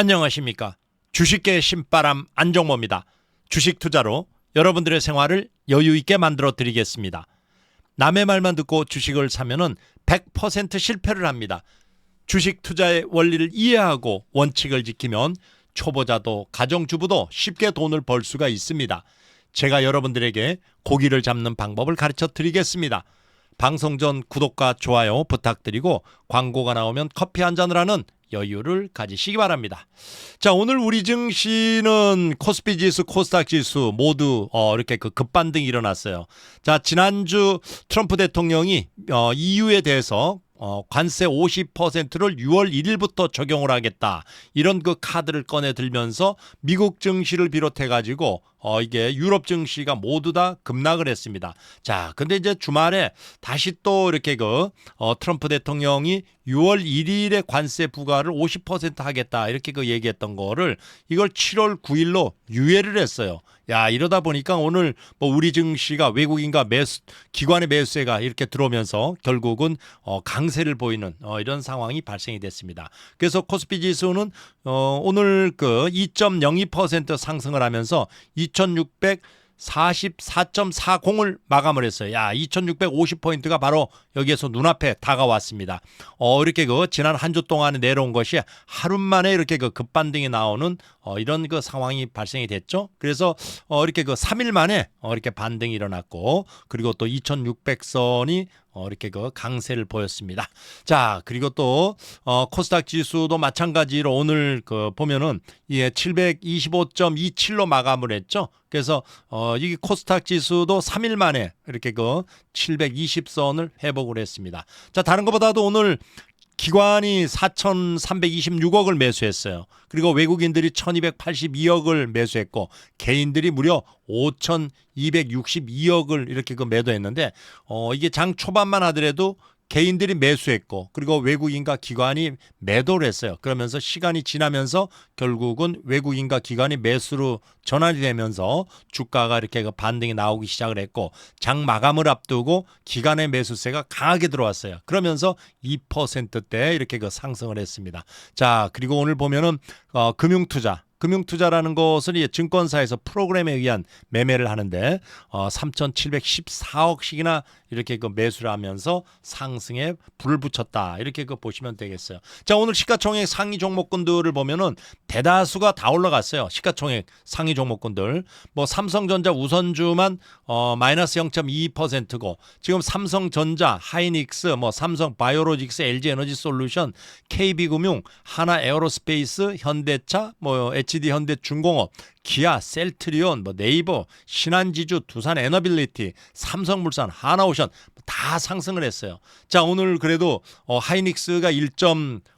안녕하십니까. 주식계의 신바람 안정모입니다. 주식 투자로 여러분들의 생활을 여유 있게 만들어 드리겠습니다. 남의 말만 듣고 주식을 사면은 100% 실패를 합니다. 주식 투자의 원리를 이해하고 원칙을 지키면 초보자도 가정주부도 쉽게 돈을 벌 수가 있습니다. 제가 여러분들에게 고기를 잡는 방법을 가르쳐 드리겠습니다. 방송 전 구독과 좋아요 부탁드리고 광고가 나오면 커피 한 잔을 하는 여유를 가지시기 바랍니다. 자, 오늘 우리 증시는 코스피 지수, 코스닥 지수 모두 어, 이렇게 그 급반등이 일어났어요. 자, 지난주 트럼프 대통령이 어, EU에 대해서 어, 관세 50%를 6월 1일부터 적용을 하겠다. 이런 그 카드를 꺼내 들면서 미국 증시를 비롯해 가지고 어, 이게 유럽 증시가 모두 다 급락을 했습니다. 자, 근데 이제 주말에 다시 또 이렇게 그 어, 트럼프 대통령이 6월 1일에 관세 부과를 50% 하겠다. 이렇게 그 얘기했던 거를 이걸 7월 9일로 유예를 했어요. 야, 이러다 보니까 오늘 뭐 우리 증시가 외국인과 매수 기관의 매수세가 이렇게 들어오면서 결국은 어, 강세를 보이는 어, 이런 상황이 발생이 됐습니다. 그래서 코스피 지수는 어, 오늘 그 2.02% 상승을 하면서 2600 44.40을 마감을 했어요. 야, 2650포인트가 바로 여기에서 눈앞에 다가왔습니다. 어, 이렇게 그 지난 한 주 동안에 내려온 것이 하루 만에 이렇게 그 급반등이 나오는 어, 이런 그 상황이 발생이 됐죠. 그래서 어, 이렇게 그 3일 만에 어, 이렇게 반등이 일어났고 그리고 또 2600선이 어, 이렇게 그 강세를 보였습니다. 자, 그리고 또 어, 코스닥 지수도 마찬가지로 오늘 그 보면은 예, 725.27로 마감을 했죠. 그래서 어, 이 코스닥 지수도 3일 만에 이렇게 그 720선을 회복을 했습니다. 자, 다른 것보다도 오늘 기관이 4,326억을 매수했어요. 그리고 외국인들이 1,282억을 매수했고 개인들이 무려 5,262억을 이렇게 그 매도했는데 어 이게 장 초반만 하더라도 개인들이 매수했고 그리고 외국인과 기관이 매도를 했어요. 그러면서 시간이 지나면서 결국은 외국인과 기관이 매수로 전환이 되면서 주가가 이렇게 그 반등이 나오기 시작을 했고 장 마감을 앞두고 기관의 매수세가 강하게 들어왔어요. 그러면서 2%대 이렇게 그 상승을 했습니다. 자, 그리고 오늘 보면은 어, 금융 투자 금융투자라는 것은 이 증권사에서 프로그램에 의한 매매를 하는데 어, 3,714억씩이나 이렇게 그 매수를 하면서 상승에 불을 붙였다 이렇게 그 보시면 되겠어요. 자 오늘 시가총액 상위 종목군들을 보면은 대다수가 다 올라갔어요. 시가총액 상위 종목군들 뭐 삼성전자 우선주만 어, 마이너스 0.22%고 지금 삼성전자, 하이닉스, 뭐 삼성 바이오로직스, LG 에너지 솔루션, KB금융, 하나 에어로스페이스, 현대차, 뭐 HD 현대 중공업, 기아, 셀트리온, 뭐 네이버, 신한지주, 두산 에너빌리티, 삼성물산, 하나오션 다 상승을 했어요. 자 오늘 그래도 어, 하이닉스가 1.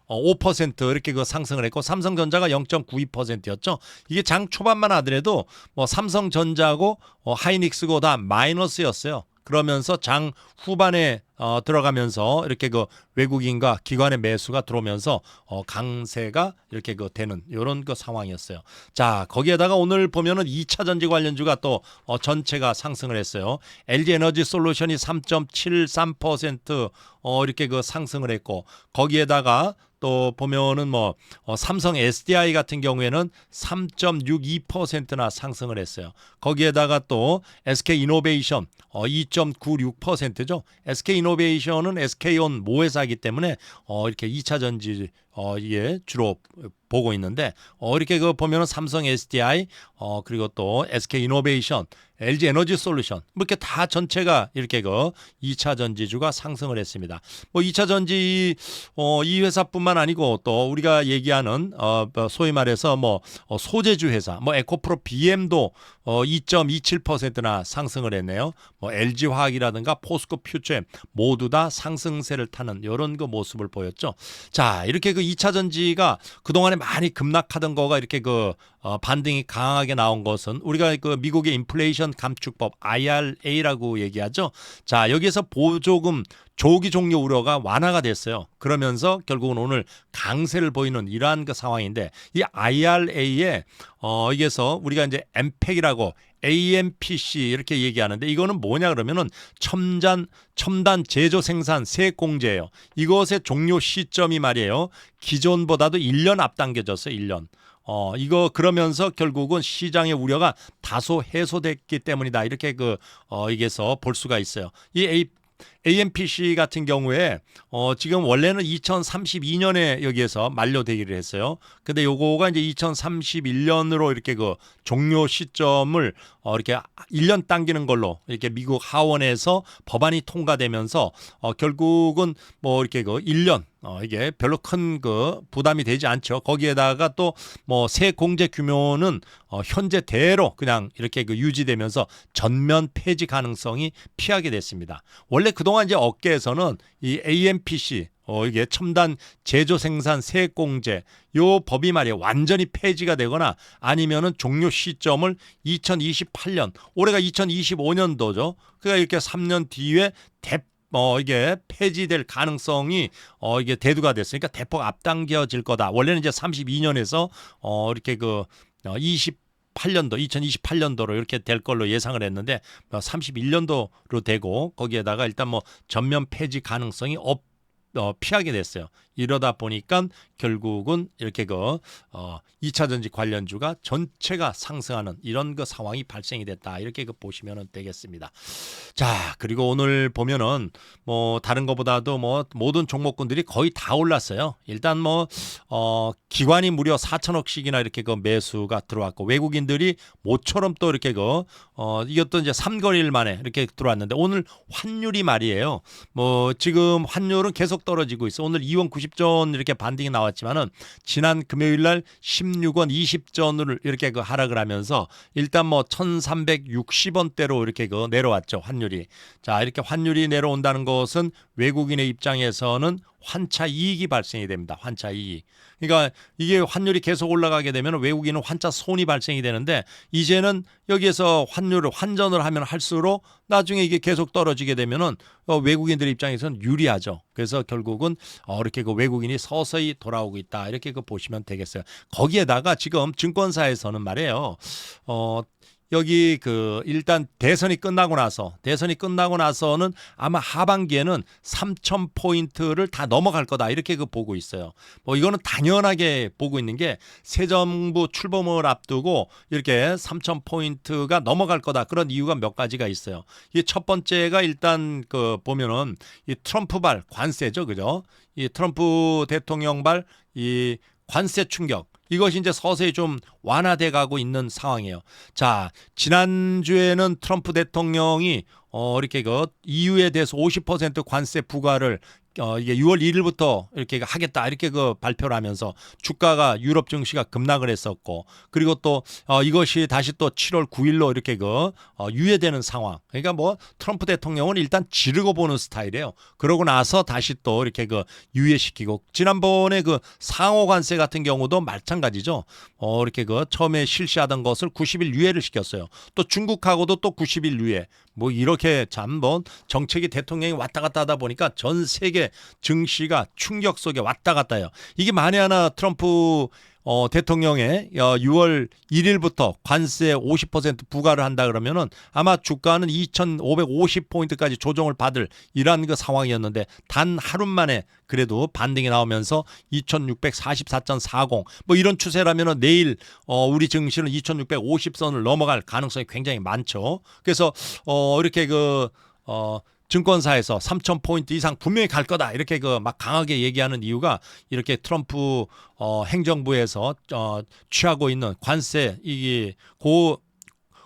5% 이렇게 그 상승을 했고 삼성전자가 0.92%였죠. 이게 장 초반만 하더라도 뭐 삼성전자고 어, 하이닉스고 다 마이너스였어요. 그러면서 장 후반에 어, 들어가면서 이렇게 그 외국인과 기관의 매수가 들어오면서 어, 강세가 이렇게 그 되는 이런 그 상황이었어요. 자 거기에다가 오늘 보면은 2차 전지 관련주가 또 어, 전체가 상승을 했어요. LG 에너지 솔루션이 3.73% 어, 이렇게 그 상승을 했고 거기에다가 또 보면은 뭐 어, 삼성 SDI 같은 경우에는 3.62%나 상승을 했어요. 거기에다가 또 SK 이노베이션 어, 2.96%죠. SK 이노베이션은 SK온 모회사이기 때문에 어, 이렇게 2차 전지 어, 이게 주로 보고 있는데 어, 이렇게 그 보면은 삼성 SDI 어, 그리고 또 SK 이노베이션, LG 에너지 솔루션 뭐 이렇게 다 전체가 이렇게 그 2차 전지주가 상승을 했습니다. 뭐 2차 전지 어, 이 회사뿐만 아니고 또 우리가 얘기하는 어, 뭐 소위 말해서 뭐 어, 소재주 회사, 뭐 에코프로 BM도 어, 2.27%나 상승을 했네요. 뭐 LG 화학이라든가 포스코 퓨처엠 모두 다 상승세를 타는 이런 그 모습을 보였죠. 자, 이렇게 그 2차 전지가 그 동안에 많이 급락하던 거가 이렇게 그 어, 반등이 강하게 나온 것은 우리가 그 미국의 인플레이션 감축법 IRA라고 얘기하죠. 자, 여기에서 보조금 조기 종료 우려가 완화가 됐어요. 그러면서 결국은 오늘 강세를 보이는 이러한 그 상황인데 이 IRA에 어 여기에서 우리가 이제 엠팩이라고 AMPC 이렇게 얘기하는데 이거는 뭐냐 그러면은 첨단 첨단 제조 생산 세공제예요. 이것의 종료 시점이 말이에요. 기존보다도 1년 앞당겨졌어요. 1년. 어, 이거 그러면서 결국은 시장의 우려가 다소 해소됐기 때문이다. 이렇게 그, 어, 이게서 볼 수가 있어요. 이 A, AMPC 같은 경우에 어 지금 원래는 2032년에 여기에서 만료되기를 했어요. 근데 요거가 이제 2031년으로 이렇게 그 종료 시점을 어 이렇게 1년 당기는 걸로 이렇게 미국 하원에서 법안이 통과되면서 어 결국은 뭐 이렇게 그 1년 어 이게 별로 큰 그 부담이 되지 않죠. 거기에다가 또 뭐 세 공제 규모는 어 현재대로 그냥 이렇게 그 유지되면서 전면 폐지 가능성이 피하게 됐습니다. 원래 그동안 이제 업계에서는 이 AMPC 어 이게 첨단 제조 생산 세액공제 요 법이 말이에요 완전히 폐지가 되거나 아니면은 종료 시점을 2028년 올해가 2025년도죠. 그러니까 이렇게 3년 뒤에 대 어, 이게 폐지될 가능성이 어, 이게 대두가 됐으니까 대폭 앞당겨질 거다. 원래는 이제 32년에서 어, 이렇게 그 어, 20 8년도 2028년도로 이렇게 될 걸로 예상을 했는데 31년도로 되고 거기에다가 일단 뭐 전면 폐지 가능성이 없 어, 피하게 됐어요. 이러다 보니까 결국은 이렇게 그 어, 2차 전지 관련주가 전체가 상승하는 이런 그 상황이 발생이 됐다. 이렇게 그 보시면 되겠습니다. 자, 그리고 오늘 보면은 뭐 다른 것보다도 뭐 모든 종목군들이 거의 다 올랐어요. 일단 뭐 어, 기관이 무려 4천억씩이나 이렇게 그 매수가 들어왔고 외국인들이 모처럼 또 이렇게 그 어, 이것도 이제 3거일 만에 이렇게 들어왔는데 오늘 환율이 말이에요. 뭐 지금 환율은 계속 떨어지고 있어. 오늘 2원 90전 이렇게 반등이 나왔지만은 지난 금요일 날 16원 20전을 이렇게 그 하락을 하면서 일단 뭐 1360원대로 이렇게 그 내려왔죠. 환율이. 자, 이렇게 환율이 내려온다는 것은 외국인의 입장에서는 환차 이익이 발생이 됩니다. 환차 이익. 그러니까 이게 환율이 계속 올라가게 되면 외국인은 환차 손이 발생이 되는데 이제는 여기에서 환율을 환전을 하면 할수록 나중에 이게 계속 떨어지게 되면은 어, 외국인들 입장에서는 유리하죠. 그래서 결국은 어, 이렇게 그 외국인이 서서히 돌아오고 있다 이렇게 그 보시면 되겠어요. 거기에다가 지금 증권사에서는 말이에요. 어 여기 그 일단 대선이 끝나고 나서 대선이 끝나고 나서는 아마 하반기에는 3천 포인트를 다 넘어갈 거다 이렇게 그 보고 있어요. 뭐 이거는 당연하게 보고 있는 게 새 정부 출범을 앞두고 이렇게 3천 포인트가 넘어갈 거다 그런 이유가 몇 가지가 있어요. 이 첫 번째가 일단 그 보면은 이 트럼프발 관세죠, 그죠? 이 트럼프 대통령발 이 관세 충격 이것이 이제 서서히 좀 완화돼 가고 있는 상황이에요. 자, 지난주에는 트럼프 대통령이 어, 이렇게 그 EU에 대해서 50% 관세 부과를 어, 이게 6월 1일부터 이렇게 하겠다 이렇게 그 발표를 하면서 주가가 유럽 증시가 급락을 했었고 그리고 또 어, 이것이 다시 또 7월 9일로 이렇게 그 어, 유예되는 상황. 그러니까 뭐 트럼프 대통령은 일단 지르고 보는 스타일이에요. 그러고 나서 다시 또 이렇게 그 유예시키고 지난번에 그 상호 관세 같은 경우도 마찬가지죠. 어, 이렇게 그 처음에 실시하던 것을 90일 유예를 시켰어요. 또 중국하고도 또 90일 유예. 뭐 이렇게 참 뭐 정책이 대통령이 왔다 갔다 하다 보니까 전 세계 증시가 충격 속에 왔다 갔다 해요. 이게 만에 하나 트럼프 어, 대통령의 어, 6월 1일부터 관세 50% 부과를 한다 그러면은 아마 주가는 2,550포인트까지 조정을 받을 이러한 그 상황이었는데 단 하루 만에 그래도 반등이 나오면서 2,644.40 뭐 이런 추세라면은 내일 어, 우리 증시는 2,650선을 넘어갈 가능성이 굉장히 많죠. 그래서 어, 이렇게 그 어, 증권사에서 3천 포인트 이상 분명히 갈 거다. 이렇게 그 막 강하게 얘기하는 이유가 이렇게 트럼프 어, 행정부에서 어, 취하고 있는 관세 이게 고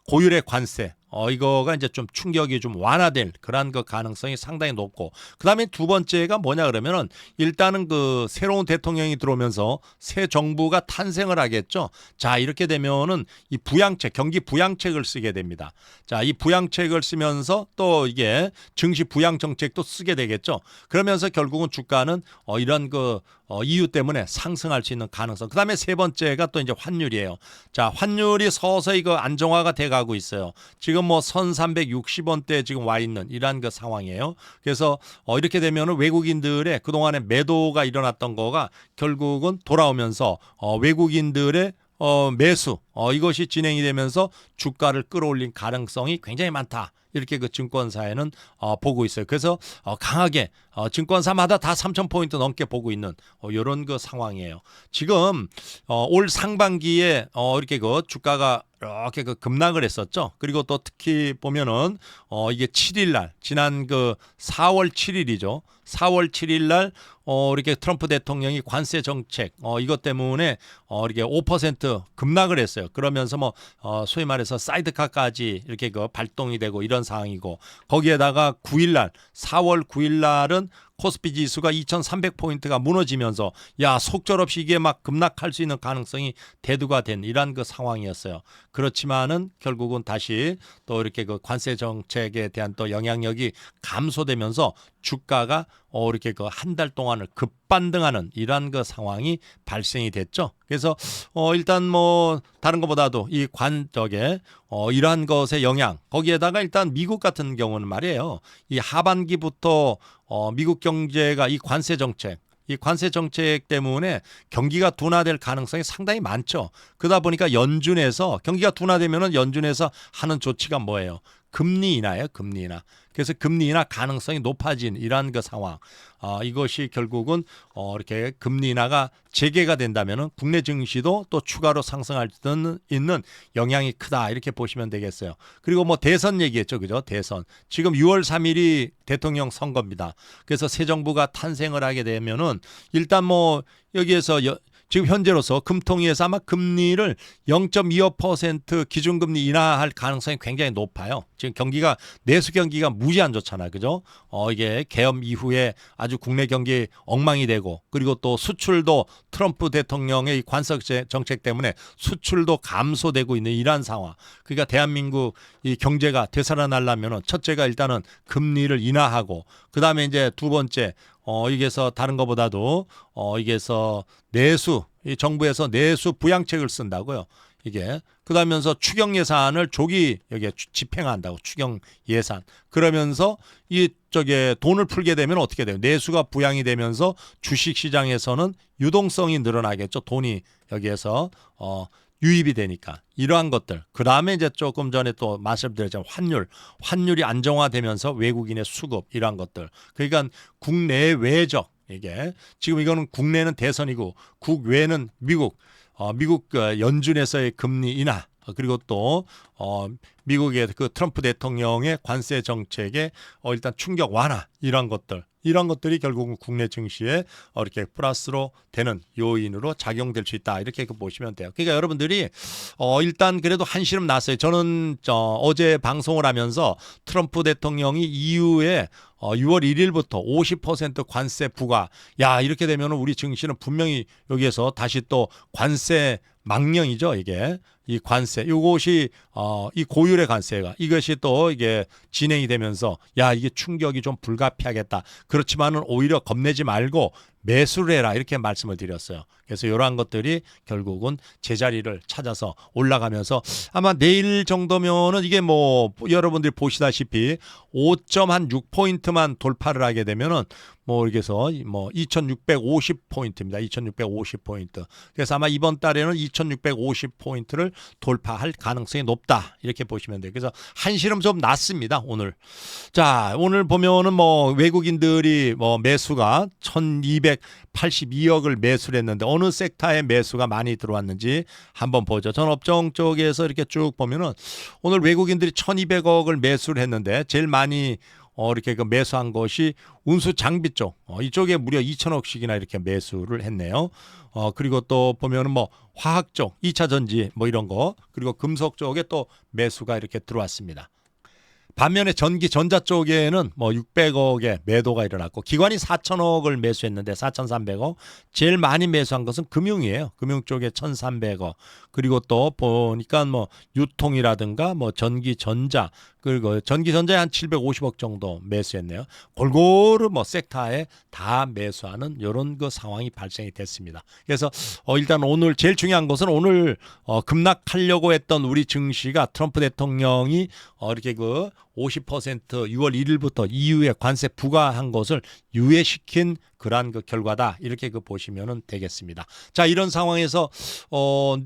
고율의 관세 어 이거가 이제 좀 충격이 좀 완화될 그러한 그 가능성이 상당히 높고 그다음에 두 번째가 뭐냐 그러면은 일단은 그 새로운 대통령이 들어오면서 새 정부가 탄생을 하겠죠. 자 이렇게 되면은 이 부양책 경기 부양책을 쓰게 됩니다. 자 이 부양책을 쓰면서 또 이게 증시 부양 정책도 쓰게 되겠죠. 그러면서 결국은 주가는 어 이런 그 어, 이유 때문에 상승할 수 있는 가능성. 그다음에 세 번째가 또 이제 환율이에요. 자, 환율이 서서히 그 안정화가 돼 가고 있어요. 지금 뭐 1,360원대 지금 와 있는 이러한 그 상황이에요. 그래서 어, 이렇게 되면은 외국인들의 그동안에 매도가 일어났던 거가 결국은 돌아오면서 어, 외국인들의 어, 매수 어, 이것이 진행이 되면서 주가를 끌어올린 가능성이 굉장히 많다. 이렇게 그 증권사에는 어, 보고 있어요. 그래서 어, 강하게 어, 증권사마다 다 3천 포인트 넘게 보고 있는 어, 이런 그 상황이에요. 지금 어, 올 상반기에 어, 이렇게 그 주가가 이렇게 그 급락을 했었죠. 그리고 또 특히 보면은 어 이게 7일 날 지난 그 4월 7일이죠. 4월 7일 날 어, 이렇게 트럼프 대통령이 관세 정책, 어, 이것 때문에, 어, 이렇게 5% 급락을 했어요. 그러면서 뭐, 어, 소위 말해서 사이드카까지 이렇게 그 발동이 되고 이런 상황이고, 거기에다가 9일 날, 4월 9일 날은 코스피 지수가 2,300포인트가 무너지면서 야 속절없이 이게 막 급락할 수 있는 가능성이 대두가 된 이러한 그 상황이었어요. 그렇지만은 결국은 다시 또 이렇게 그 관세 정책에 대한 또 영향력이 감소되면서 주가가 어 이렇게 그 한 달 동안을 급반등하는 이러한 그 상황이 발생이 됐죠. 그래서 어 일단 뭐 다른 것보다도 이 관적에 어 이러한 것의 영향 거기에다가 일단 미국 같은 경우는 말이에요. 이 하반기부터 어 미국 경제가 이 관세 정책 이 관세 정책 때문에 경기가 둔화될 가능성이 상당히 많죠. 그러다 보니까 연준에서 경기가 둔화되면은 연준에서 하는 조치가 뭐예요? 금리 인하예요, 금리 인하. 그래서 금리 인하 가능성이 높아진 이러한 그 상황. 어, 이것이 결국은 어, 이렇게 금리 인하가 재개가 된다면은 국내 증시도 또 추가로 상승할 수 있는 영향이 크다 이렇게 보시면 되겠어요. 그리고 뭐 대선 얘기했죠, 그죠? 대선 지금 6월 3일이 대통령 선거입니다. 그래서 새 정부가 탄생을 하게 되면은 일단 뭐 여기에서 여, 지금 현재로서 금통위에서 아마 금리를 0.25% 기준금리 인하할 가능성이 굉장히 높아요. 지금 경기가 내수 경기가 무지 안 좋잖아요. 그죠? 어 이게 개엄 이후에 아주 국내 경기 엉망이 되고 그리고 또 수출도 트럼프 대통령의 이 관세 정책 때문에 수출도 감소되고 있는 이러한 상황. 그러니까 대한민국 이 경제가 되살아나려면은 첫째가 일단은 금리를 인하하고 그다음에 이제 두 번째 어 이게서 다른 것보다도 어 이게서 내수 이 정부에서 내수 부양책을 쓴다고요. 이게 그러면서 추경 예산을 조기 여기에 추- 집행한다고 추경 예산. 그러면서 이 저게 돈을 풀게 되면 어떻게 돼요? 내수가 부양이 되면서 주식 시장에서는 유동성이 늘어나겠죠. 돈이 여기에서 어 유입이 되니까. 이러한 것들. 그 다음에 이제 조금 전에 또 말씀드렸지만 환율. 환율이 안정화되면서 외국인의 수급 이러한 것들. 그러니까 국내 외적 이게 지금 이거는 국내는 대선이고 국외는 미국. 어, 미국 그 연준에서의 금리 인하. 어, 그리고 또 어, 미국의 그 트럼프 대통령의 관세 정책에 어, 일단 충격 완화 이런 것들 이런 것들이 결국은 국내 증시에 어, 이렇게 플러스로 되는 요인으로 작용될 수 있다 이렇게 그 보시면 돼요. 그러니까 여러분들이 어, 일단 그래도 한시름 났어요. 저는 저, 어제 방송을 하면서 트럼프 대통령이 이후에 어, 6월 1일부터 50% 관세 부과. 야, 이렇게 되면 우리 증시는 분명히 여기에서 다시 또 관세 망령이죠, 이게. 이 관세. 이것이 어, 이 고율의 관세가 이것이 또 이게 진행이 되면서 야, 이게 충격이 좀 불가피하겠다. 그렇지만은 오히려 겁내지 말고 매수를 해라 이렇게 말씀을 드렸어요. 그래서 이러한 것들이 결국은 제자리를 찾아서 올라가면서 아마 내일 정도면은 이게 뭐 여러분들이 보시다시피 5.6 포인트만 돌파를 하게 되면은 뭐 이렇게 해서 뭐 2650 포인트입니다. 2650 포인트. 그래서 아마 이번 달에는 2650 포인트를 돌파할 가능성이 높다. 이렇게 보시면 돼요. 그래서 한시름 좀 낮습니다. 오늘. 자, 오늘 보면은 뭐 외국인들이 뭐 매수가 1282억을 매수를 했는데 어느 섹터에 매수가 많이 들어왔는지 한번 보죠. 전 업종 쪽에서 이렇게 쭉 보면은 오늘 외국인들이 1200억을 매수를 했는데 제일 많이 어, 이렇게 그 매수한 것이 운수 장비 쪽 어, 이쪽에 무려 2천억씩이나 이렇게 매수를 했네요. 어, 그리고 또 보면은 뭐 화학 쪽, 2차 전지 뭐 이런 거 그리고 금속 쪽에 또 매수가 이렇게 들어왔습니다. 반면에 전기 전자 쪽에는 뭐 600억의 매도가 일어났고 기관이 4천억을 매수했는데 4,300억 제일 많이 매수한 것은 금융이에요. 금융 쪽에 1,300억 그리고 또 보니까 뭐 유통이라든가 뭐 전기 전자 그리고 전기전자에 한 750억 정도 매수했네요. 골고루 뭐 섹터에 다 매수하는 이런 그 상황이 발생이 됐습니다. 그래서 어 일단 오늘 제일 중요한 것은 오늘 어 급락하려고 했던 우리 증시가 트럼프 대통령이 어 이렇게 그 50% 6월 1일부터 이후에 관세 부과한 것을 유예시킨 그러한 그 결과다 이렇게 그 보시면은 되겠습니다. 자 이런 상황에서 어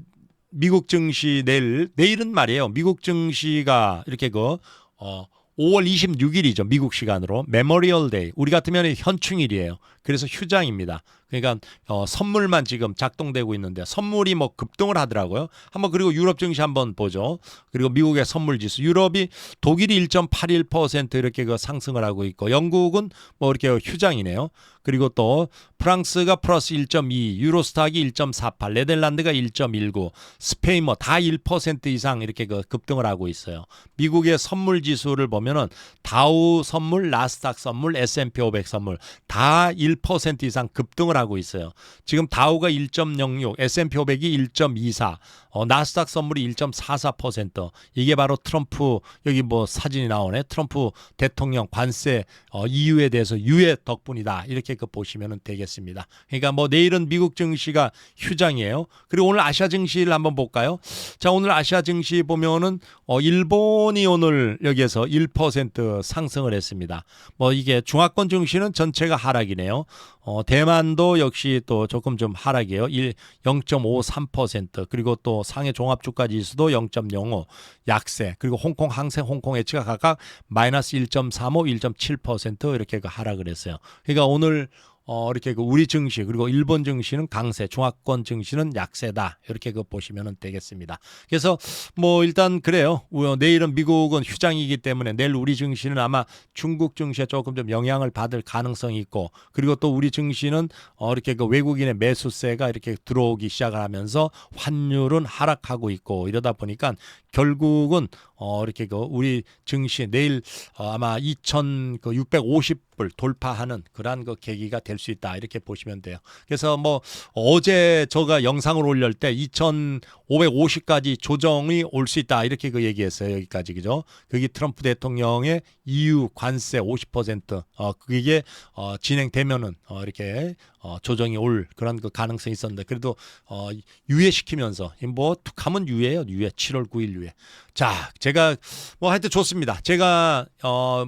미국 증시 내일 내일은 말이에요. 미국 증시가 이렇게 그 어, 5월 26일이죠. 미국 시간으로 메모리얼 데이. 우리 같으면 현충일이에요. 그래서 휴장입니다. 그러니까 어, 선물만 지금 작동되고 있는데 선물이 뭐 급등을 하더라고요. 한번 그리고 유럽 증시 한번 보죠. 그리고 미국의 선물 지수. 유럽이 독일이 1.81% 이렇게 그 상승을 하고 있고 영국은 뭐 이렇게 휴장이네요. 그리고 또 프랑스가 플러스 1.2, 유로스탁이 1.48, 네덜란드가 1.19, 스페인 뭐 다 1% 이상 이렇게 그 급등을 하고 있어요. 미국의 선물 지수를 보면은 다우 선물, 나스닥 선물, S&P 500 선물 다 1% 이상 급등을 하고 있어요. 지금 다우가 1.06, S&P 500이 1.24, 어, 나스닥 선물이 1.44% 이게 바로 트럼프 여기 뭐 사진이 나오네. 트럼프 대통령 관세 어, 이유에 대해서 유예 덕분이다. 이렇게 그 보시면 되겠습니다. 그러니까 뭐 내일은 미국 증시가 휴장이에요. 그리고 오늘 아시아 증시를 한번 볼까요? 자, 오늘 아시아 증시 보면은 어, 일본이 오늘 여기에서 1% 상승을 했습니다. 뭐 이게 중화권 증시는 전체가 하락이네요. 어, 대만도 역시 또 조금 좀 하락이에요. 1, 0.53% 그리고 또 상해 종합 주가 지수도 0.05 약세 그리고 홍콩 항생 홍콩 해치가 각각 마이너스 1.35, 1.7% 이렇게 그 하락을 했어요. 그러니까 오늘 어, 이렇게 그 우리 증시 그리고 일본 증시는 강세, 중화권 증시는 약세다 이렇게 그 보시면 되겠습니다. 그래서 뭐 일단 그래요. 우- 내일은 미국은 휴장이기 때문에 내일 우리 증시는 아마 중국 증시에 조금 좀 영향을 받을 가능성이 있고 그리고 또 우리 증시는 어, 이렇게 그 외국인의 매수세가 이렇게 들어오기 시작을 하면서 환율은 하락하고 있고 이러다 보니까 결국은 어, 이렇게 그 우리 증시 내일 어, 아마 2,650불 돌파하는 그러한 그 계기가 될 수 있다. 이렇게 보시면 돼요. 그래서 뭐 어제 제가 영상을 올릴 때 2,550까지 조정이 올 수 있다. 이렇게 그 얘기했어요. 여기까지. 그죠? 그게 트럼프 대통령의 EU 관세 50% 어, 그게 어, 진행되면은 어, 이렇게 어, 조정이 올 그런 그 가능성이 있었는데 그래도 어, 유예시키면서 뭐 툭하면 유예요 유예 7월 9일 유예. 자 제가 뭐 하여튼 좋습니다. 제가 어.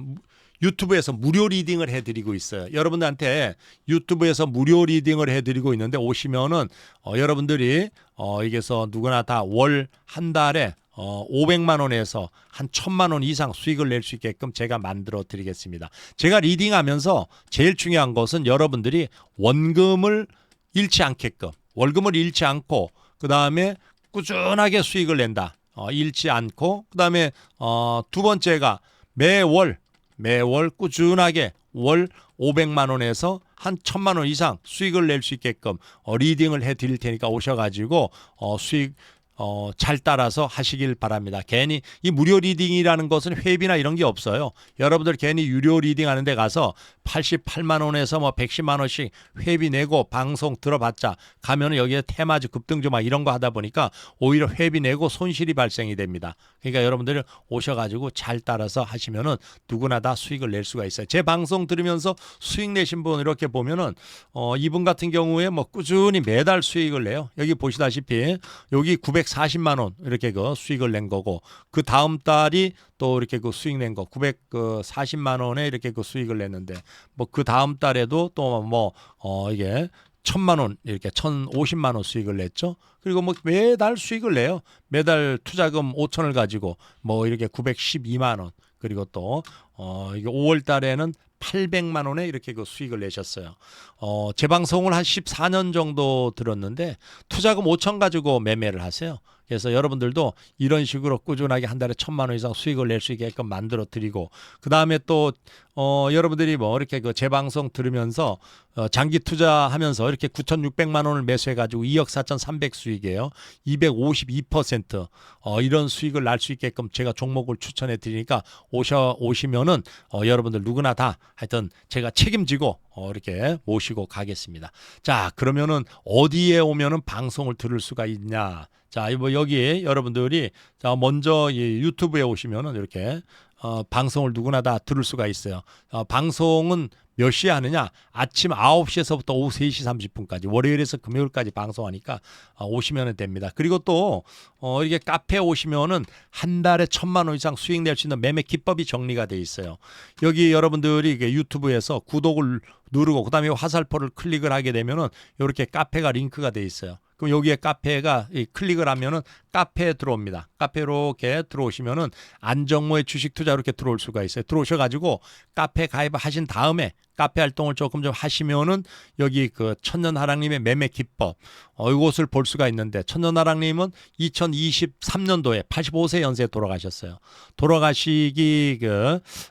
유튜브에서 무료 리딩을 해드리고 있어요. 여러분들한테 유튜브에서 무료 리딩을 해드리고 있는데 오시면은 어, 여러분들이 어, 여기서 누구나 다 월 한 달에 어, 500만 원에서 한 1000만 원 이상 수익을 낼 수 있게끔 제가 만들어 드리겠습니다. 제가 리딩하면서 제일 중요한 것은 여러분들이 원금을 잃지 않게끔 월금을 잃지 않고 그 다음에 꾸준하게 수익을 낸다. 어, 잃지 않고 그 다음에 어, 두 번째가 매월 매월 꾸준하게 월 500만 원에서 한 1000만 원 이상 수익을 낼 수 있게끔 어, 리딩을 해 드릴 테니까 오셔 가지고 어, 수익 어, 잘 따라서 하시길 바랍니다. 괜히 이 무료 리딩이라는 것은 회비나 이런 게 없어요. 여러분들 괜히 유료 리딩 하는 데 가서 88만 원에서 뭐 110만 원씩 회비 내고 방송 들어봤자 가면은 여기에 테마주 급등주 막 이런 거 하다 보니까 오히려 회비 내고 손실이 발생이 됩니다. 그러니까 여러분들 오셔 가지고 잘 따라서 하시면은 누구나 다 수익을 낼 수가 있어요. 제 방송 들으면서 수익 내신 분 이렇게 보면은 어, 이분 같은 경우에 뭐 꾸준히 매달 수익을 내요. 여기 보시다시피 여기 940만 원 이렇게 그 수익을 낸 거고 그 다음 달이 또 이렇게 그 수익 낸 거 940만 원에 이렇게 그 수익을 냈는데 뭐 그 다음 달에도 또 뭐 어 이게 천만 원 이렇게 천오십만 원 수익을 냈죠. 그리고 뭐 매달 수익을 내요. 매달 투자금 5천을 가지고 뭐 이렇게 912만 원 그리고 또 어 이게 5월 달에는 800만 원에 이렇게 그 수익을 내셨어요. 어, 제 방송을 한 14년 정도 들었는데 투자금 5천 가지고 매매를 하세요. 그래서 여러분들도 이런 식으로 꾸준하게 한 달에 천만 원 이상 수익을 낼 수 있게끔 만들어 드리고 그 다음에 또 어, 여러분들이 뭐 이렇게 그제 방송 들으면서 어, 장기 투자하면서 이렇게 9,600만 원을 매수해 가지고 2억 4,300 수익이에요. 252% 어, 이런 수익을 날 수 있게끔 제가 종목을 추천해 드리니까 오셔 오시면은 어, 여러분들 누구나 다 하여튼 제가 책임지고 어, 이렇게 모시고 가겠습니다. 자, 그러면은 어디에 오면은 방송을 들을 수가 있냐? 자, 뭐 여기 여러분들이 자 먼저 이 유튜브에 오시면은 이렇게 어, 방송을 누구나 다 들을 수가 있어요. 어, 방송은 몇 시에 하느냐? 아침 9시에서부터 오후 3시 30분까지 월요일에서 금요일까지 방송하니까 어, 오시면 됩니다. 그리고 또 어, 이게 카페 오시면은 한 달에 천만 원 이상 수익 낼 수 있는 매매 기법이 정리가 돼 있어요. 여기 여러분들이 이게 유튜브에서 구독을 누르고 그다음에 화살표를 클릭을 하게 되면은 이렇게 카페가 링크가 돼 있어요. 그럼 여기에 카페가 이 클릭을 하면은 카페에 들어옵니다. 카페로 이렇게 들어오시면은 안정모의 주식 투자 이렇게 들어올 수가 있어요. 들어오셔가지고 카페 가입하신 다음에 카페 활동을 조금 좀 하시면은 여기 그 천년하랑님의 매매 기법 어, 이것을 볼 수가 있는데 천년하랑님은 2023년도에 85세 연세에 돌아가셨어요. 돌아가시기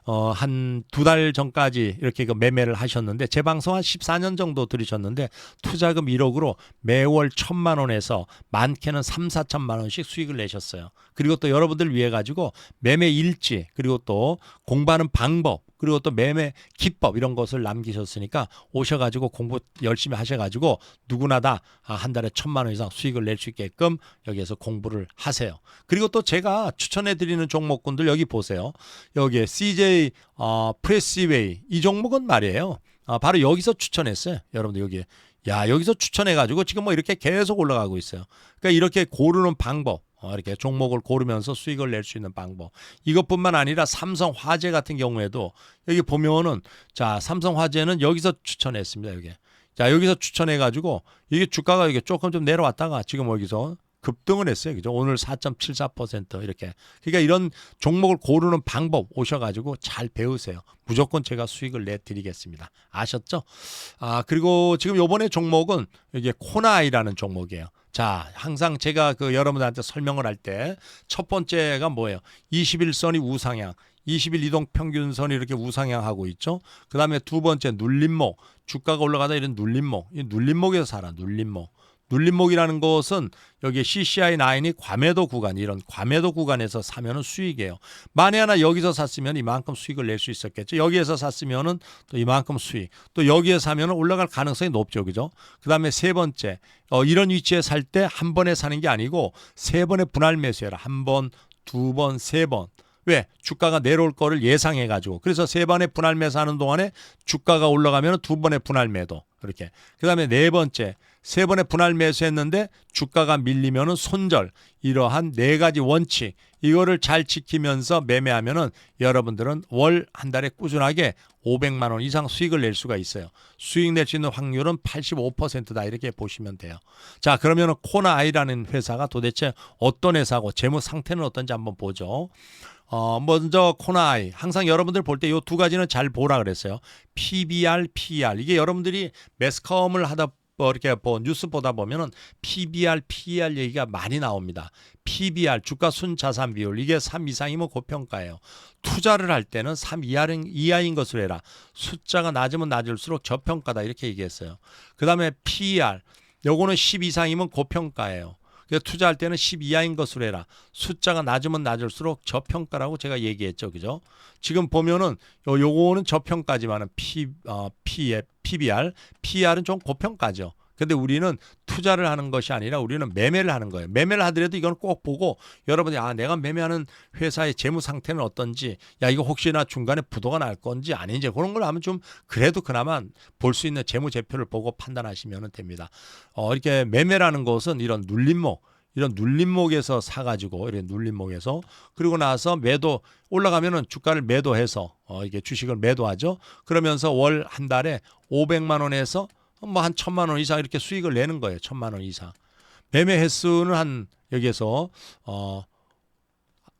그어한 두달 전까지 이렇게 그 매매를 하셨는데 제 방송 한 14년 정도 들으셨는데 투자금 1억으로 매월 천만 원에서 많게는 3, 4천만 원씩 수익을 내셨어요. 그리고 또 여러분들 위해 가지고 매매 일지 그리고 또 공부하는 방법 그리고 또 매매 기법 이런 것을 남기셨으니까 오셔가지고 공부 열심히 하셔가지고 누구나 다 한 달에 천만 원 이상 수익을 낼 수 있게끔 여기에서 공부를 하세요. 그리고 또 제가 추천해 드리는 종목군들 여기 보세요. 여기에 CJ 어, 프레시웨이 이 종목은 말이에요. 아, 바로 여기서 추천했어요. 여러분들 여기 야 여기서 추천해가지고 지금 뭐 이렇게 계속 올라가고 있어요. 그러니까 이렇게 고르는 방법. 어, 이렇게 종목을 고르면서 수익을 낼 수 있는 방법. 이것뿐만 아니라 삼성 화재 같은 경우에도 여기 보면은 자 삼성 화재는 여기서 추천했습니다. 여기. 자 여기서 추천해가지고 이게 주가가 이게 조금 좀 내려왔다가 지금 여기서 급등을 했어요. 그죠? 오늘 4.74% 이렇게. 그러니까 이런 종목을 고르는 방법 오셔가지고 잘 배우세요. 무조건 제가 수익을 내드리겠습니다. 아셨죠? 아, 그리고 지금 요번에 종목은 이게 코나이라는 종목이에요. 자, 항상 제가 그 여러분들한테 설명을 할 때 첫 번째가 뭐예요? 21선이 우상향. 20일 이동 평균선이 이렇게 우상향하고 있죠. 그 다음에 두 번째 눌림목. 주가가 올라가다 이런 눌림목. 이 눌림목에서 살아, 눌림목. 눌림목이라는 것은 여기 CCI 9이 과매도 구간 이런 과매도 구간에서 사면은 수익이에요. 만에 하나 여기서 샀으면 이만큼 수익을 낼 수 있었겠죠. 여기에서 샀으면은 또 이만큼 수익. 또 여기에 사면은 올라갈 가능성이 높죠. 그죠? 그다음에 세 번째. 어, 이런 위치에 살 때 한 번에 사는 게 아니고 세 번의 분할 매수해라. 한 번, 두 번, 세 번. 왜? 주가가 내려올 거를 예상해 가지고. 그래서 세 번의 분할 매수하는 동안에 주가가 올라가면 두 번의 분할 매도. 그렇게. 그다음에 네 번째. 세 번의 분할 매수했는데 주가가 밀리면은 손절. 이러한 네 가지 원칙. 이거를 잘 지키면서 매매하면은 여러분들은 월 한 달에 꾸준하게 500만 원 이상 수익을 낼 수가 있어요. 수익 낼 수 있는 확률은 85%다 이렇게 보시면 돼요. 자, 그러면은 코나 아이라는 회사가 도대체 어떤 회사고 재무 상태는 어떤지 한번 보죠. 어, 먼저 코나이. 항상 여러분들 볼 때 이 두 가지는 잘 보라 그랬어요. PBR, PER. 이게 여러분들이 매스컴을 하다 뭐 이렇게 뭐 뉴스 보다 보면은 PBR, PER 얘기가 많이 나옵니다. PBR 주가 순자산 비율 이게 3 이상이면 고평가예요. 투자를 할 때는 3 이하인, 이하인 것으로 해라. 숫자가 낮으면 낮을수록 저평가다 이렇게 얘기했어요. 그다음에 PER 요거는 10 이상이면 고평가예요. 그래서 투자할 때는 10 이하인 것으로 해라. 숫자가 낮으면 낮을수록 저평가라고 제가 얘기했죠. 그죠? 지금 보면은 요, 요거는 저평가지만은 P, 어, P, PBR, PR은 좀 고평가죠. 근데 우리는 투자를 하는 것이 아니라 우리는 매매를 하는 거예요. 매매를 하더라도 이건 꼭 보고 여러분이 아 내가 매매하는 회사의 재무 상태는 어떤지 야 이거 혹시나 중간에 부도가 날 건지 아닌지 그런 걸 하면 좀 그래도 그나마 볼 수 있는 재무 제표를 보고 판단하시면 됩니다. 어 이렇게 매매라는 것은 이런 눌림목 이런 눌림목에서 사가지고 이런 눌림목에서 그리고 나서 매도 올라가면은 주가를 매도해서 어 이게 주식을 매도하죠. 그러면서 월 한 달에 500만 원에서 뭐 한 천만 원 이상 이렇게 수익을 내는 거예요. 천만 원 이상. 매매 횟수는 한 여기에서 어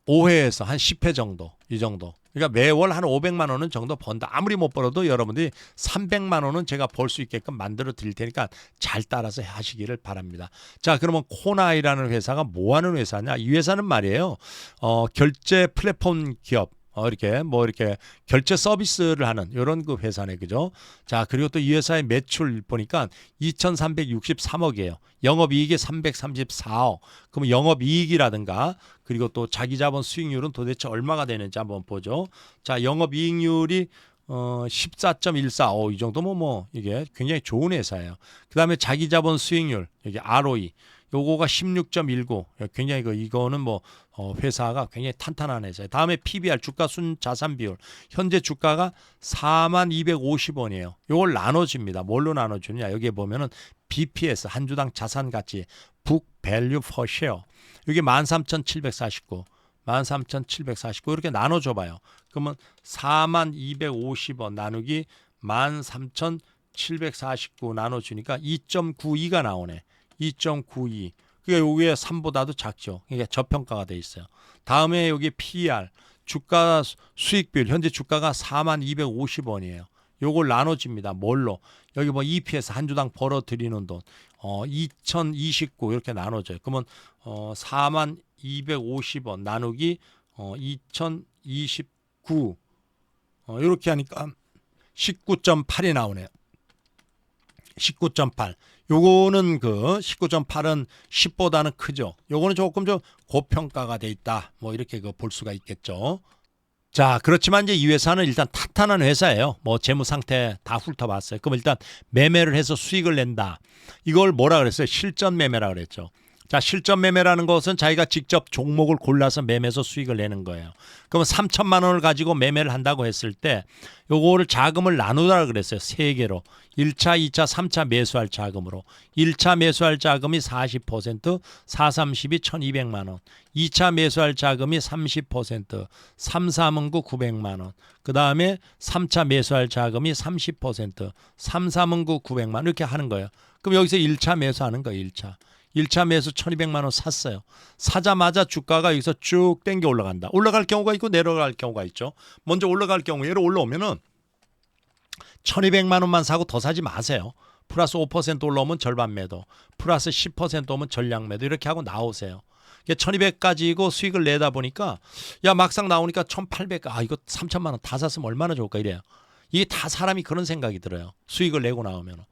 5회에서 한 10회 정도 이 정도. 그러니까 매월 한 500만 원은 정도 번다. 아무리 못 벌어도 여러분들이 300만 원은 제가 벌 수 있게끔 만들어 드릴 테니까 잘 따라서 하시기를 바랍니다. 자, 그러면 코나이라는 회사가 뭐 하는 회사냐? 이 회사는 말이에요. 어, 결제 플랫폼 기업 어, 이렇게 뭐 이렇게 결제 서비스를 하는 이런 그 회사네 그죠? 자 그리고 또 이 회사의 매출 보니까 2,363억이에요. 영업이익이 334억. 그럼 영업이익이라든가 그리고 또 자기 자본 수익률은 도대체 얼마가 되는지 한번 보죠. 자 영업이익률이 어 14.14. 어, 이 정도면 뭐 이게 굉장히 좋은 회사예요. 그다음에 자기 자본 수익률 여기 ROE 요거가 16.19. 굉장히 그 이거는 뭐 어, 회사가 굉장히 탄탄한 회사예요. 다음에 PBR 주가 순 자산 비율. 현재 주가가 4만 250원이에요. 요걸 나눠줍니다. 뭘로 나눠주냐? 여기에 보면은 BPS 한 주당 자산 가치 북 밸류 퍼 쉐어. 이게 13,749. 13,749 이렇게 나눠 줘 봐요. 그러면 4만 250원 나누기 13,749 나눠 주니까 2.92가 나오네. 2.92. 그게 여기에 3보다도 작죠. 이게 저평가가 돼 있어요. 다음에 여기 PER 주가 수익 비율 현재 주가가 4만 250원이에요. 요걸 나눠집니다. 뭘로? 여기 뭐 EPS 한 주당 벌어 들이는 돈. 어, 2029 이렇게 나눠져요. 그러면 어, 4만 250원 나누기 어, 2029 어, 이렇게 하니까 19.8이 나오네요. 19.8. 요거는 그 19.8은 10보다는 크죠. 요거는 조금 좀 고평가가 돼 있다. 뭐 이렇게 그 볼 수가 있겠죠. 자, 그렇지만 이제 이 회사는 일단 탄탄한 회사예요. 뭐 재무 상태 다 훑어봤어요. 그럼 일단 매매를 해서 수익을 낸다. 이걸 뭐라 그랬어요? 실전 매매라 그랬죠. 자, 실전 매매라는 것은 자기가 직접 종목을 골라서 매매해서 수익을 내는 거예요. 그러면 3천만 원을 가지고 매매를 한다고 했을 때 요거를 자금을 나누라 그랬어요. 세 개로. 1차, 2차, 3차 매수할 자금으로. 1차 매수할 자금이 40%, 4, 30이 1200만 원. 2차 매수할 자금이 30%, 3, 3은 9 900만 원. 그다음에 3차 매수할 자금이 30%, 3, 3은 9 900만 원 이렇게 하는 거예요. 그럼 여기서 1차 매수하는 거예요. 1차. 1차 매수 1200만 원 샀어요. 사자마자 주가가 여기서 쭉 땡겨 올라간다. 올라갈 경우가 있고 내려갈 경우가 있죠. 먼저 올라갈 경우 예로 올라오면은 1200만 원만 사고 더 사지 마세요. 플러스 5% 올라오면 절반 매도, 플러스 10% 오면 전량 매도 이렇게 하고 나오세요. 1200까지고 수익을 내다 보니까 야 막상 나오니까 1800, 아 이거 3천만 원 다 샀으면 얼마나 좋을까 이래요. 이게 다 사람이 그런 생각이 들어요. 수익을 내고 나오면.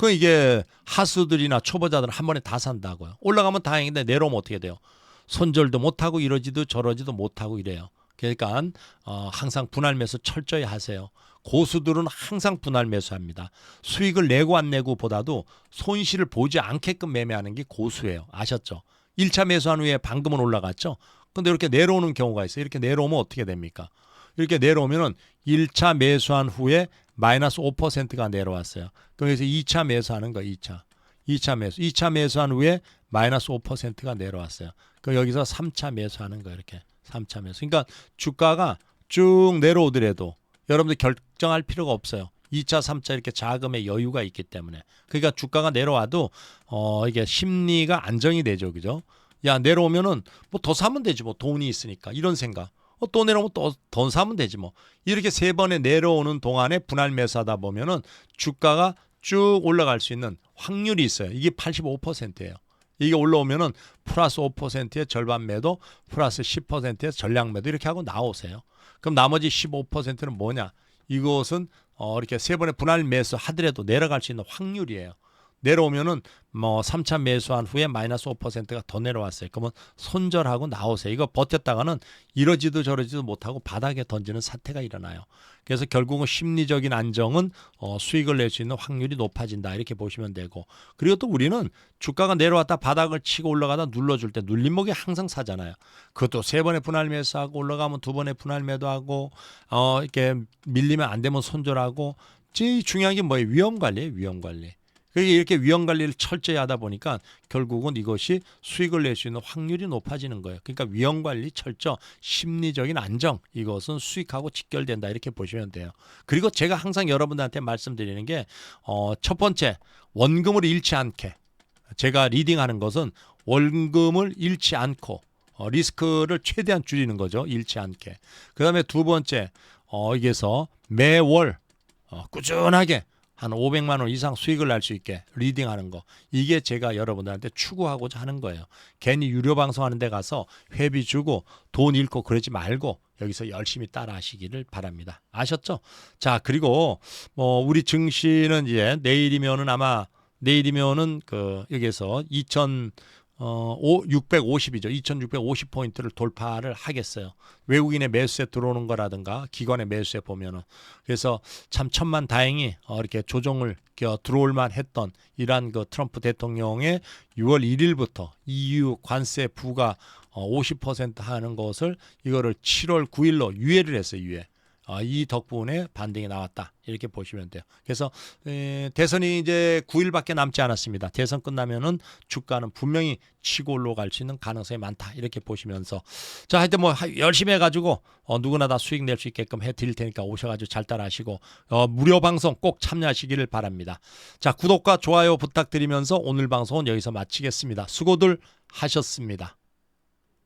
그 이게 하수들이나 초보자들은 한 번에 다 산다고요. 올라가면 다행인데 내려오면 어떻게 돼요? 손절도 못하고 이러지도 저러지도 못하고 이래요. 그러니까 어, 항상 분할 매수 철저히 하세요. 고수들은 항상 분할 매수합니다. 수익을 내고 안 내고 보다도 손실을 보지 않게끔 매매하는 게 고수예요. 아셨죠? 1차 매수한 후에 방금은 올라갔죠? 근데 이렇게 내려오는 경우가 있어요. 이렇게 내려오면 어떻게 됩니까? 이렇게 내려오면은 1차 매수한 후에 마이너스 5%가 내려왔어요. 여기서 2차 매수하는 거 2차. 2차 매수. 2차 매수한 후에 마이너스 5%가 내려왔어요. 그럼 여기서 3차 매수하는 거 이렇게. 3차 매수. 그러니까 주가가 쭉 내려오더라도 여러분들 결정할 필요가 없어요. 2차, 3차 이렇게 자금의 여유가 있기 때문에. 그러니까 주가가 내려와도 어 이게 심리가 안정이 되죠. 그죠? 야, 내려오면은 뭐 더 사면 되지 뭐 돈이 있으니까. 이런 생각. 어, 또 내려오면 또 돈 사면 되지 뭐. 이렇게 세 번에 내려오는 동안에 분할 매수하다 보면은 주가가 쭉 올라갈 수 있는 확률이 있어요. 이게 85%예요. 이게 올라오면은 플러스 5%의 절반 매도, 플러스 10%의 전량 매도 이렇게 하고 나오세요. 그럼 나머지 15%는 뭐냐? 이것은 어, 이렇게 세 번의 분할 매수 하더라도 내려갈 수 있는 확률이에요. 내려오면은 뭐 3차 매수한 후에 마이너스 5%가 더 내려왔어요. 그러면 손절하고 나오세요. 이거 버텼다가는 이러지도 저러지도 못하고 바닥에 던지는 사태가 일어나요. 그래서 결국은 심리적인 안정은 어, 수익을 낼 수 있는 확률이 높아진다 이렇게 보시면 되고 그리고 또 우리는 주가가 내려왔다 바닥을 치고 올라가다 눌러줄 때 눌림목이 항상 사잖아요. 그것도 세 번의 분할 매수하고 올라가면 두 번의 분할 매도하고 어, 이렇게 밀리면 안 되면 손절하고 제일 중요한 게 뭐예요? 위험 관리예요. 위험 관리. 그게 이렇게 위험 관리를 철저히 하다 보니까 결국은 이것이 수익을 낼 수 있는 확률이 높아지는 거예요. 그러니까 위험 관리 철저, 심리적인 안정 이것은 수익하고 직결된다 이렇게 보시면 돼요. 그리고 제가 항상 여러분들한테 말씀드리는 게 어, 첫 번째 원금을 잃지 않게 제가 리딩하는 것은 원금을 잃지 않고 어, 리스크를 최대한 줄이는 거죠. 잃지 않게. 그다음에 두 번째 어, 여기서 매월 어, 꾸준하게 한 500만 원 이상 수익을 날수 있게 리딩하는 거 이게 제가 여러분들한테 추구하고자 하는 거예요. 괜히 유료 방송하는 데 가서 회비 주고 돈 잃고 그러지 말고 여기서 열심히 따라 하시기를 바랍니다. 아셨죠? 자, 그리고 뭐 우리 증시는 이제 내일이면은 아마 내일이면은 그 여기에서 2000 어, 오, 650이죠. 2650 포인트를 돌파를 하겠어요. 외국인의 매수세 들어오는 거라든가 기관의 매수세 보면은 그래서 참 천만 다행히 어, 이렇게 조정을 겨 들어올 만 했던 이러한 그 트럼프 대통령의 6월 1일부터 EU 관세 부과 어, 50% 하는 것을 이거를 7월 9일로 유예를 했어요. 유예. 어, 이 덕분에 반등이 나왔다 이렇게 보시면 돼요. 그래서 에, 대선이 이제 9일밖에 남지 않았습니다. 대선 끝나면은 주가는 분명히 치고 올라갈 수 있는 가능성이 많다 이렇게 보시면서 자 하여튼 뭐 하- 열심히 해가지고 어, 누구나 다 수익 낼 수 있게끔 해드릴 테니까 오셔가지고 잘 따라하시고 어, 무료 방송 꼭 참여하시기를 바랍니다. 자 구독과 좋아요 부탁드리면서 오늘 방송은 여기서 마치겠습니다. 수고들 하셨습니다.